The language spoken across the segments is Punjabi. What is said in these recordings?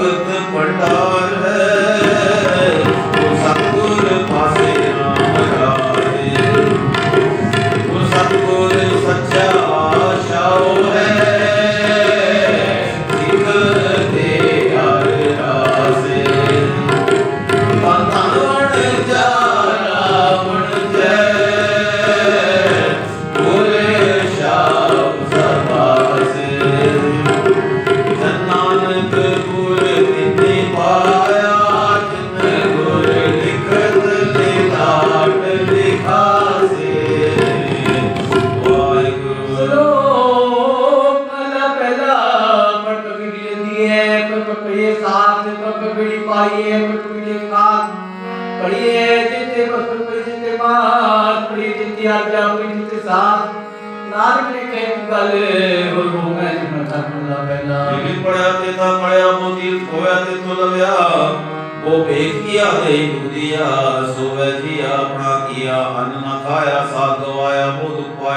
ਭਗਤ ਭੰਡਾਰ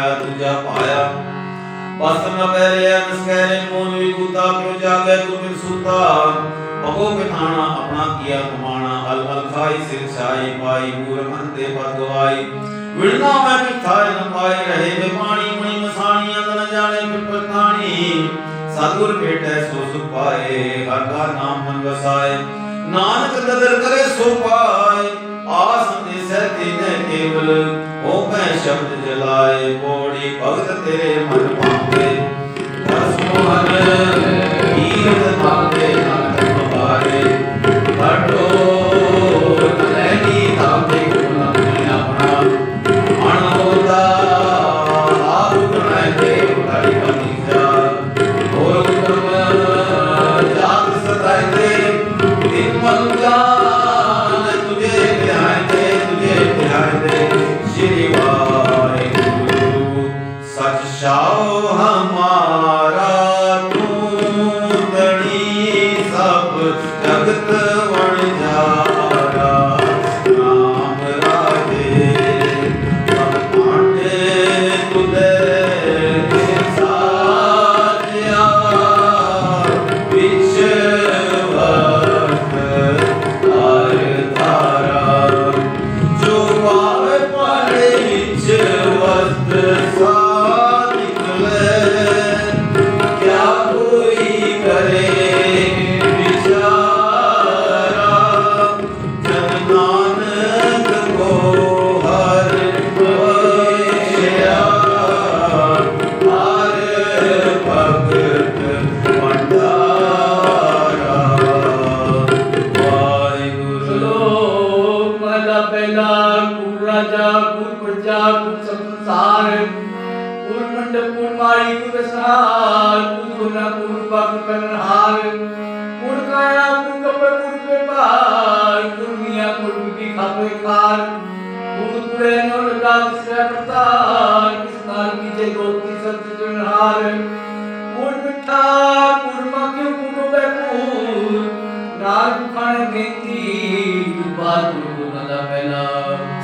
ਪਾਇਆ, ਦੂਜਾ ਪਾਇਆ। ਬਸ ਨ ਪੈਰੇ ਨਸਕਰੇ ਮੋਨ ਵੀ ਗੁਤਾ ਕਿਉ ਜਾਗੇ ਤੂੰ ਬਿਨ ਸੁਤਾ। ਭਗੋ ਬਿਠਾਣਾ, ਆਪਣਾ ਕੀਆ ਕਮਾਣਾ ਅਲ ਅਲ ਖਾਈ, ਸਿਰ ਛਾਈ, ਪਾਈ, ਮੂਰਖ ਅੰਤੇ ਪਦ ਗਵਾਈ ਵਿੜਨਾ ਮੈਂ ਮਿੱਠਾ ਨ ਪਾਈ, ਰਹੇ ਵੇ ਪਾਣੀ, ਮਣੀ ਮਸਾਣੀਆਂ, ਤਨ ਜਾਣੇ ਪਿਪਰ ਕਹਾਣੀ ਸਤਿਗੁਰ ਭੇਟੈ ਸੋ ਸੁਖ ਪਾਏ, ਹਰ ਕਾ ਨਾਮ ਮਨ ਵਸਾਏ। ਨਾਨਕ ਕਦਰ ਕਰੇ ਸੋ ਪਾਏ, ਆਸ ਦੇ ਸਹਿਤੇ ਨੇ ਕੇਵਲ ਹੋ ਕੈ ਸ਼ਬਦ ਜਲਾਏ ਕੋੜੀ ਭਗਤ ਤੇਰੇ ਮਨ ਪਾਵੇ ਬਸ ਮੋਹਨ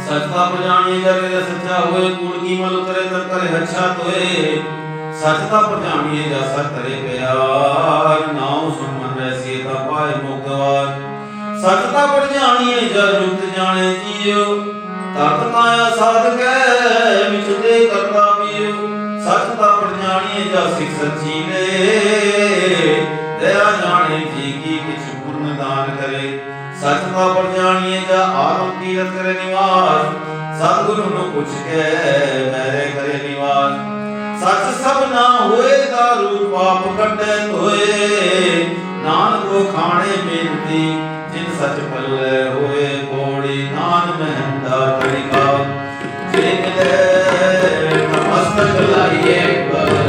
ਸਚਤਾ ਪ੍ਰਜਾਣੀ ਜਰੇ ਸੱਚਾ ਹੋਏ ਕੂੜ ਕੀ ਮਲ ਉਤਰੇ ਤਰ ਕਰੇ ਹੱਛਾ ਤੋਏ। ਸਚਤਾ ਪ੍ਰਜਾਣੀ ਜਾ ਸਤ ਤਰੇ ਪਿਆਰ, ਨਾਉ ਸੁਮਨ ਰੈਸੀ ਤਾ ਪਾਏ ਮੁਕਤਵਾਰ ਸਚਤਾ ਪ੍ਰਜਾਣੀ ਜਰ ਰੁਤ ਜਾਣੇ ਜੀਉ ਤਤ ਮਾਇਆ ਸਾਧ ਕੈ ਵਿਚ ਦੇ ਕਰਤਾ ਪੀਉ ਸਚਤਾ ਪ੍ਰਜਾਣੀ ਜਾ ਸਿਖ ਸੱਚੀ ਨੇ, ਦਇਆ ਜਾਣੇ ਜੀ ਕੀ ਕਿਛ ਪੁੰਨ ਦਾਨ ਕਰੇ। ਸਚ ਦਾ ਪ੍ਰਜਾਣੀਏ ਜਾ ਆਤਮ ਕੀਰਤ ਕਰੇ ਨਿਵਾਸ। ਸਤਿਗੁਰੂ ਨੂੰ ਪੁੱਛ ਕੇ ਮੇਰੇ ਕਰੇ ਨਿਵਾਸ। ਸਚ ਸਭ ਨਾ ਹੋਏ ਦਾ ਰੂਪ ਪਾਪ ਕੱਢੇ ਧੋਏ। ਨਾਨਕ ਕੋ ਖਾਣੇ ਬੇਨਤੀ, ਜਿਨ ਸਚ ਪੱਲੇ ਹੋਏ ਕੋੜੀ ਨਾਨ ਮਹਿੰਦਾ ਤਰੀਕਾ ਜੇ ਮਿਲੇ ਨਮਸਤਕ ਲਾਈਏ ਬਰਸਦੀਏ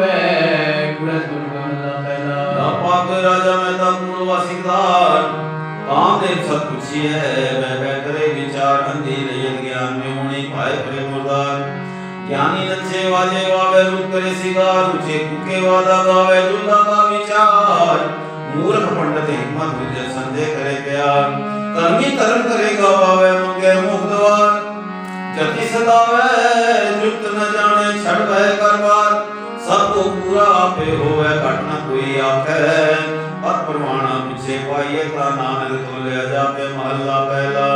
ਪੁੱਤੀ ਜੀ ਰਵੇ ਗੁੜਾ ਸੁਣ ਗਮਲਾ ਨਾ ਪਹਿਲਾ ਪਾਕ ਰਾਜਾ ਮੈਂ ਤਾਂ ਕੂੜ ਵਾਸਿਕਦਾਰ ਕਾਮਦੇਵ ਸਤ ਪੁੱਛੀਐ, ਮੈਂ ਬੈ ਕਰੇ ਵਿਚਾਰ ਅੰਧੀ ਰਹੀਤ ਗਿਆਨ ਮੇ ਹੋਣੀ ਭਾਏ ਕਰੇ ਮੁਰਦਾਰ। ਗਿਆਨੀ ਨੱਚੇ ਵਾਜੇ ਵਾਵੇ ਰੂਪ ਕਰੇ ਸਿਗਾਰ, ਉੱਚੇ ਕੁਕੇ ਵਾਦਾ ਗਾਵੇ ਦੁਰਗਾ ਦਾ ਵਿਚਾਰ। ਮੂਰਖ ਪੰਡਤ ਹਿਕਮਤ ਵਿਜੇ ਸੰਜੇ ਕਰੇ ਪਿਆਰ। ਕਰਮੀ ਕਰਮ ਕਰੇ ਗਾਵੇ ਮੰਗੇ ਮੁਖ ਦਵਾਰ। ਜਤੀ ਸਦਾਵੇ, ਜੁਗਤ ਨ ਜਾਣੇ ਛੜ ਬੈ ਕਰਵਾਰ। ਸਭ ਕੋ ਪੂਰਾ ਆਪੇ ਹੋਵੇ ਘਟ ਨ ਕੋਈ ਆਖੈ। ਅਤ ਪ੍ਰਮਾਣਾ ਪਿਛੇ ਪਾਈਏ ਤਾਂ ਨਾਨਕ ਤੋਲਿਆ ਜਾਪੇ ਮਹੱਲਾ ਪਹਿਲਾ।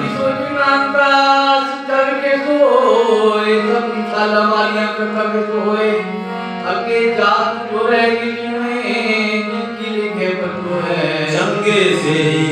ਜੀ ਸੋਚੀ ਨਾਨਕਾ ਸਚਰ ਕੇ ਸੋਏ ਸਭ ਮਿਸਾਲਾ ਮਾਰੀਆਂ ਕਰਤਾ ਕੇ ਸੋਏ। ਅੱਗੇ ਜਾਤ ਜੋ ਰਹੇਗੀ ਜਿਵੇਂ ਜਿਨ ਕੀ ਲਿਖੇ ਬੰਦੋ ਹੈ। ਚੰਗੇ ਸੇਈ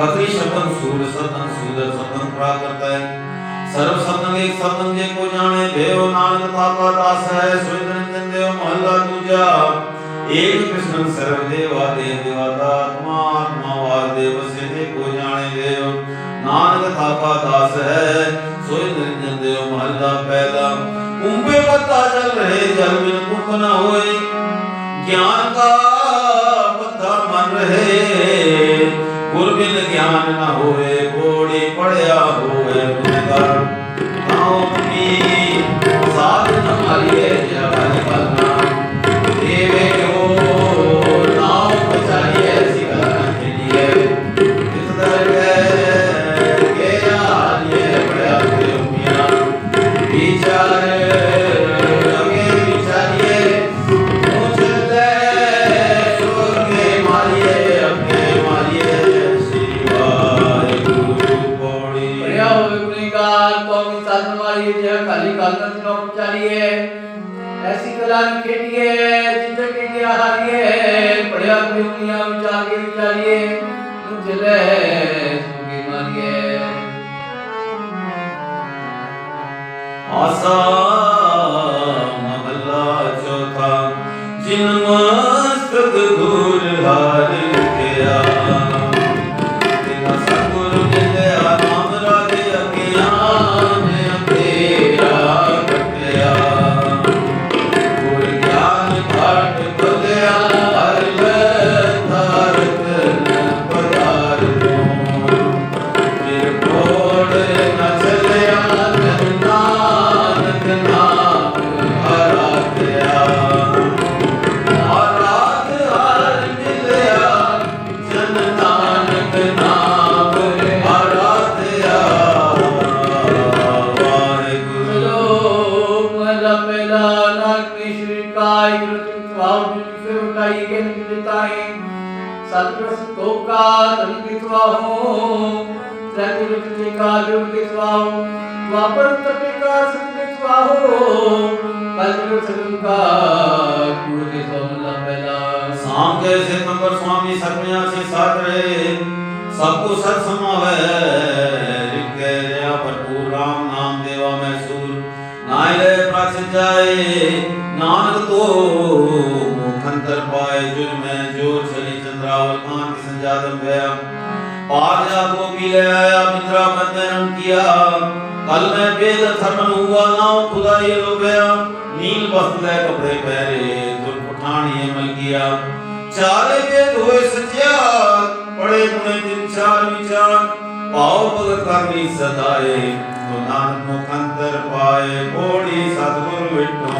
ਖਤਰੀ ਸ਼ਬਦ ਸੂਰ ਸਤਨ ਸੂਦਰ ਸਤਨ ਪ੍ਰਾਕਰਤ ਹੈ ਸਰਬ ਸਤਨ ਇੱਕ ਸਤਨ ਜੇ ਕੋ ਜਾਣੇ, ਦੇਵ ਨਾਨਕ ਤਾਪਾ ਦਾਸ ਹੈ ਸੋਇ ਨਿਰੰਜਨ ਦੇਵ ਮਹੱਲਾ ਦੂਜਾ। ਏਕ ਕ੍ਰਿਸ਼ਨ ਸਰਵ ਦੇਵਾ ਦੇ ਦੇਵਤਾ ਆਤਮਾ ਆਤਮਾ ਵਾਸੁਦੇਵ ਸੇ ਜੇ ਕੋ ਜਾਣੇ ਦੇਵ। ਨਾਨਕ ਤਾਪਾ ਦਾਸ ਹੈ ਸੋਇ ਨਿਰੰਜਨ ਦੇਵ ਮਹੱਲਾ ਪਹਿਲਾ ਕੁੰਭੇ ਬਤਾ ਜਲ ਰਹੇ, ਜਲ ਬਿਨ ਕੁੰਭ ਨ ਹੋਏ। ਗਿਆਨ ਕਾ ਪੱਥਾ ਮਨ ਰਹੇ। ਗੁਰਬਿਨ ਗਿਆਨ ਨਾ ਹੋਵੇ ਬੋੜੀ ਪੜਿਆ ਹੋਵੇ ਗੁਰਗਰ ਆਉ ਮੀ ਆਸਾ ਮਹਲਾ ਚੌਥਾ ਜਿਨ सर समावे रिके जया भरपूर राम नाम देवा मैसूर नायले प्राचीन जाए नानक तो मुखंतर पाए जुल में ज़ोर चली चंद्रावल कान की संजातम गया पार जा को पी ले आया मित्रा मन ने रंग किया कल में वेद थर्मन हुआ नाव खुदा ये लो गया नील वस्त्र कपड़े पहरे तुर पठान ये मल किया चारे के धोए सजिया बड़े गुणे दिन ਵਿਚਾਰ ਵਿਚਾਰ ਪਾਉ ਭਗਤ ਕਰਨੀ ਸਦਾਏ ਤੋ ਨਾਨਕ ਮੁਖ ਪਾਏ ਕੋੜੀ ਸਤਗੁਰ ਵਿਟੋ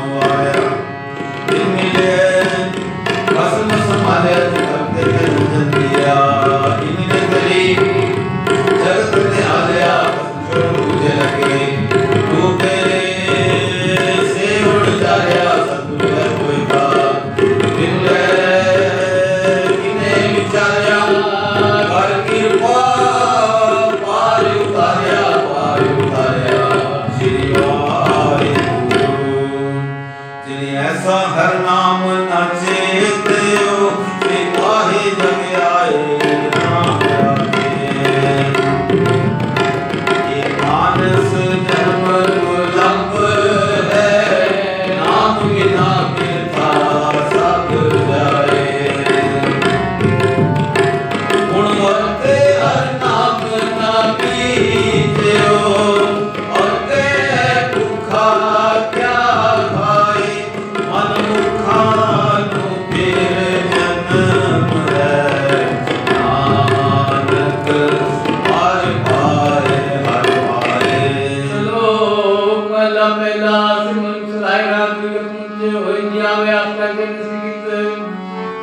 ਮਲਾ ਪਹਿਲਾ ਸਿਮਨ ਸਲਾਈ ਰਾਮ ਜੀ ਦੇ ਪੁੰਜ ਹੋਈ ਦਿਆ ਵੇ ਆਪਕਾ ਜਨ ਸਿਕਿਤ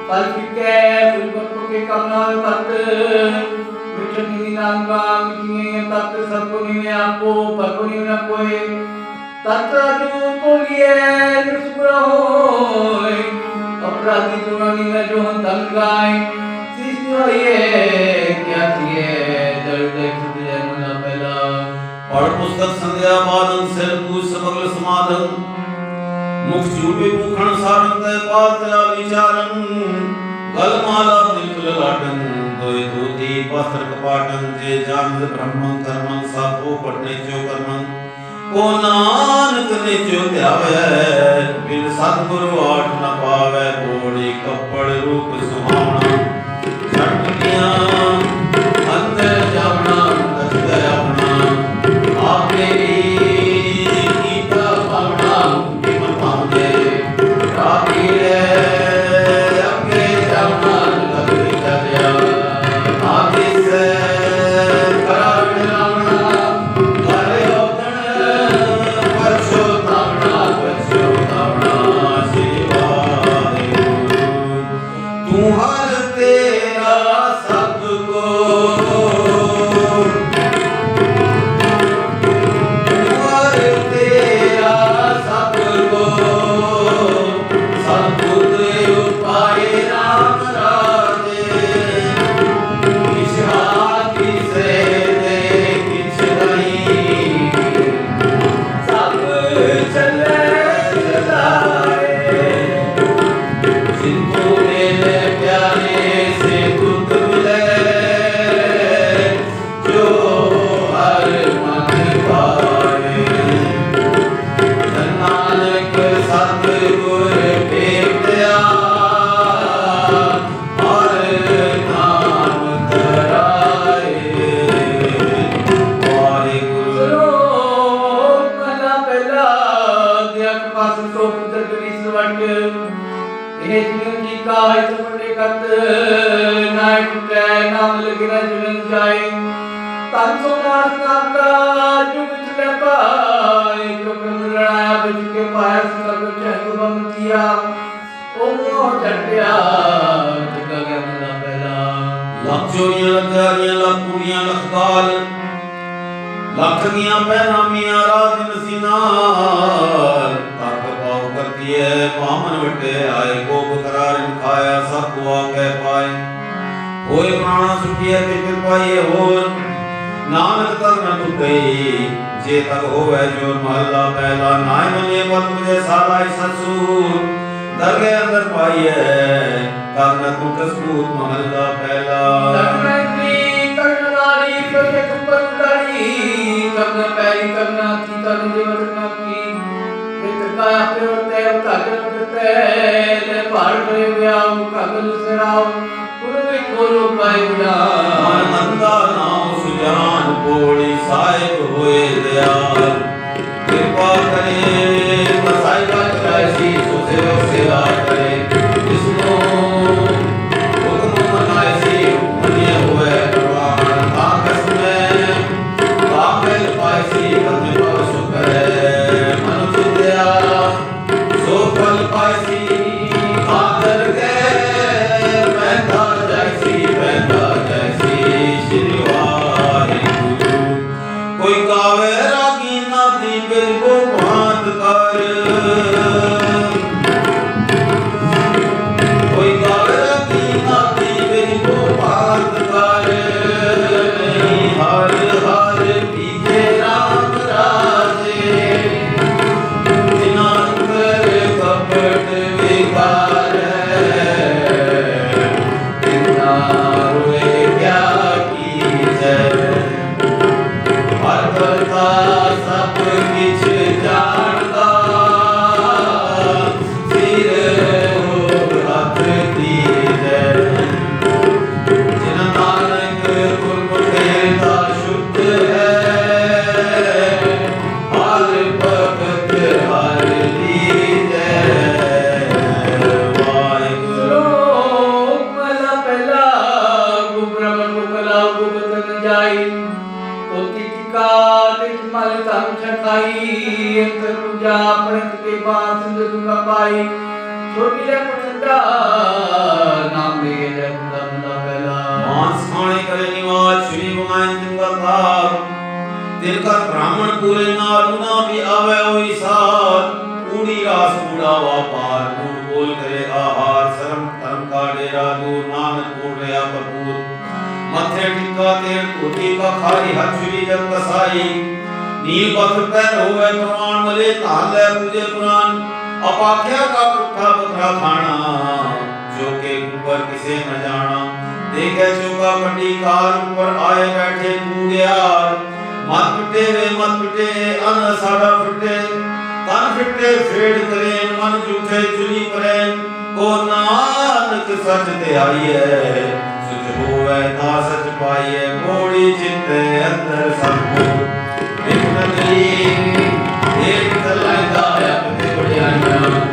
ਪਲ ਫਿਕੇ ਫੁਲ ਬੱਕੋ ਕੇ ਕਮਨਾ ਤਤ। ਮਿਟਨ ਨੀ ਨਾਮ ਕਾ ਮਿਟਿਏ ਤਤ ਸਭ ਕੋ ਨੀ ਆਪੋ ਪਕੋ ਨੀ ਨਾ ਕੋਏ ਤਤ ਅਜੂ ਤੋਲੀਏ ਨਿਸਪੁਰਾ ਹੋਏ ਅਪਰਾਧੀ ਤੁਰਾਨੀ ਮੈਂ ਜੋ ਹਮ ਧਨ ਗਾਏ ਸੰਗਤ ਸੰਧਿਆ ਬਾਦਨ ਸਿਰ ਪੂਜ ਸਮਗਲ ਸਮਾਧਨ ਮੁਖ ਝੂਠੇ ਭੂਖਣ ਸਾਰਨ ਤੈ ਪਾਲ ਤੇਰਾ ਵਿਚਾਰਨ। ਗਲ ਮਾਲਾ ਬਿਲਕੁਲ ਲਾਟਨ ਦੋਇ ਦੋਤੀ ਪਸਰ ਕਪਾਟਨ, ਜੇ ਜਾਨ ਬ੍ਰਹਮੰ ਕਰਮੰ ਸਾਖੋ ਪਟਨੇ ਚੋ ਕਰਮੰ। ਕੋ ਨਾਨਕ ਨੇ ਜੋ ਧਿਆਵੇ, ਬਿਨ ਸਤਗੁਰ ਆਠ ਨ ਪਾਵੇ, ਕੋੜੀ ਕੱਪੜ ਰੂਪ ਸੁਹਾਣਾ ਛੱਡ ਗਿਆ ਕੀਆ ਉਹ ਮੋਹ ਛੱਡਿਆ ਜਗਾ ਗਿਆ ਮਲਾ ਪਹਿਲਾ। ਲੱਖ ਚੋਰੀਆਂ ਲੱਖਾਰੀਆਂ ਲੱਖ ਕੁੜੀਆਂ ਲੱਖ ਗਾਲ ਲੱਖ ਦੀਆਂ ਪਹਿਨਾਮੀਆਂ ਰਾਜ ਨਸੀਨਾਰ ਤੱਕ ਪਾਉ ਕਰਦੀ ਐ ਪਾਮਨ ਵਟੇ ਆਏ ਕੋਪ ਕਰਾਰ ਖਾਇਆ ਸਭ ਕੋ ਆਕੇ ਪਾਏ। ਹੋਏ ਪ੍ਰਾਣਾ ਸੁਖੀ ਅਤੇ ਫਿਰ ਪਾਈਏ ਹੋਰ। ਨਾਨਕ ਤਰ ਨ ਤੁਕਈ ਜੇ ਤਕ ਹੋਵੇ ਜੋ ਮਹਲਾ ਪਹਿਲਾ ਨਾਇ ਮਨੇ ਮਤ ਮੁਝੇ ਸਾਲਾਈ ਸਸੂ ਦਰਗੇ ਅੰਦਰ ਪਾਈਏ ਤਰ ਨ ਤੁਕ ਸੂਤ ਮਹਲਾ ਪਹਿਲਾ ਕਰਨਰੀ ਕਰਨਾਰੀ ਕੋਈ ਕੁਪੰਤਰੀ ਕਰਨ ਪੈਰੀ ਕਰਨਾ ਕੀ ਕਰਨ ਦੇ ਵਰਨਾ ਕੀ ਮਿਤ ਕਾ ਆਪੇ ਵਰਤੇ ਕਾਗਲ ਕਰਤੇ ਲੈ ਭਾਰ ਕਰੇ ਵਿਆਹ ਕਾਗਲ ਸਰਾਉ ਕੁਰਵੇ ਕੋਲੋ ਪਾਇ ਮਨ ਵਿਆਹ ਨਾਮ ਸੁਜਾਨ ਕੋੜੀ ਸਾਹਿਬ ਹੋਏ ਦਿਆਲ। ਕਿਰਪਾ ਕਰੇ ਮਸਾਈ ਬਾਤ ਸੁਸੇ ਸੇਵਾ ਕਰੇ। ਗੁਬਰਮ ਗੁਕਲਾ ਗੁਬਤਨ ਜਾਈ। ਤੋਤੀ ਟਿਕਾ ਤੇ ਮਲ ਧਨ ਛਕਾਈ। ਅੰਤਰ ਪੂਜਾ ਪ੍ਰੰਤ ਕੇ ਬਾਤ ਸਿੰਧ ਦੁਗਾ ਪਾਈ। ਛੋਟੀ ਲੈ ਪਟੰਡਾ ਨਾਮ ਲੈ ਲੈ ਦਮ ਦਾ ਪਹਿਲਾ। ਮਾਨਸ ਖਾਣੇ ਕਰੇ ਨਿਵਾਸ, ਸ਼੍ਰੀ ਗੁਮਾਇਨ ਜਿੰਗਾ ਥਾਰ ਦਿਲ ਕਰ ਬ੍ਰਾਹਮਣ ਪੂਰੇ ਨਾਲ ਨਾ ਵੀ ਆਵੇ ਹੋਈ ਸਾਰ। ਕੂੜੀ ਰਾਸ ਕੂੜਾ ਵਾਪਾਰ, ਕੂੜ ਬੋਲ ਕਰੇ ਆਹਾਰ। ਸ਼ਰਮ ਧਰਮ ਕਾ ਡੇਰਾ ਦੂਰ ਨਾਨਕ ਕੂੜ ਰਿਆ ਭਰਪੂਰ ਮੱਥੇ ਟਿੱਕਾ ਤੇਲ ਧੋਤੀ ਕਾ ਖਾਰੀ ਹੱਥ ਸ਼੍ਰੀ ਜਗ ਕਸਾਈ। ਨੀਲ ਪੱਥਰ ਪਹਿਨ ਹੋਵੇ ਪ੍ਰਮਾਣ ਮਲੇ ਧਾਨ ਲੈ ਪੂਜੇ ਪੁਰਾਨ ਅਪਾਖਿਆ ਕਾ ਪੁੱਠਾ ਬਖਰਾ ਖਾਣਾ, ਜੋ ਕੇ ਉੱਪਰ ਕਿਸੇ ਨ ਜਾਣਾ। ਦੇਖੇ ਚੋਗਾ ਮੰਡੀ ਕਾਰ ਉੱਪਰ ਆਏ ਬੈਠੇ ਕੂੜਿਆਰ। ਮਤ ਪਿਟੇ ਵੇ ਮਤ ਪਿਟੇ, ਅਨ ਸਾਡਾ ਫਿੱਟੇ। ਤਨ ਫਿੱਟੇ, ਫੇੜ ਕਰੇ, ਮਨ ਝੂਠੇ ਚੁਨੀ ਪਰੇ। ਕੋ ਨਾਨਕ ਸੱਚ ਤੇ ਆਈਐ। ਸੁਚ ਹੋਵੇ ਤਾਂ ਸੱਚ ਪਾਈਐ ਮੋੜੀ ਚਿੱਤੇ ਅੰਦਰ ਸਭ ਇੱਕ ਨਗਰੀ ਇੱਕ ਤਲਾਇਦਾ ਆਪਣੇ ਬੜਿਆਈਆਂ।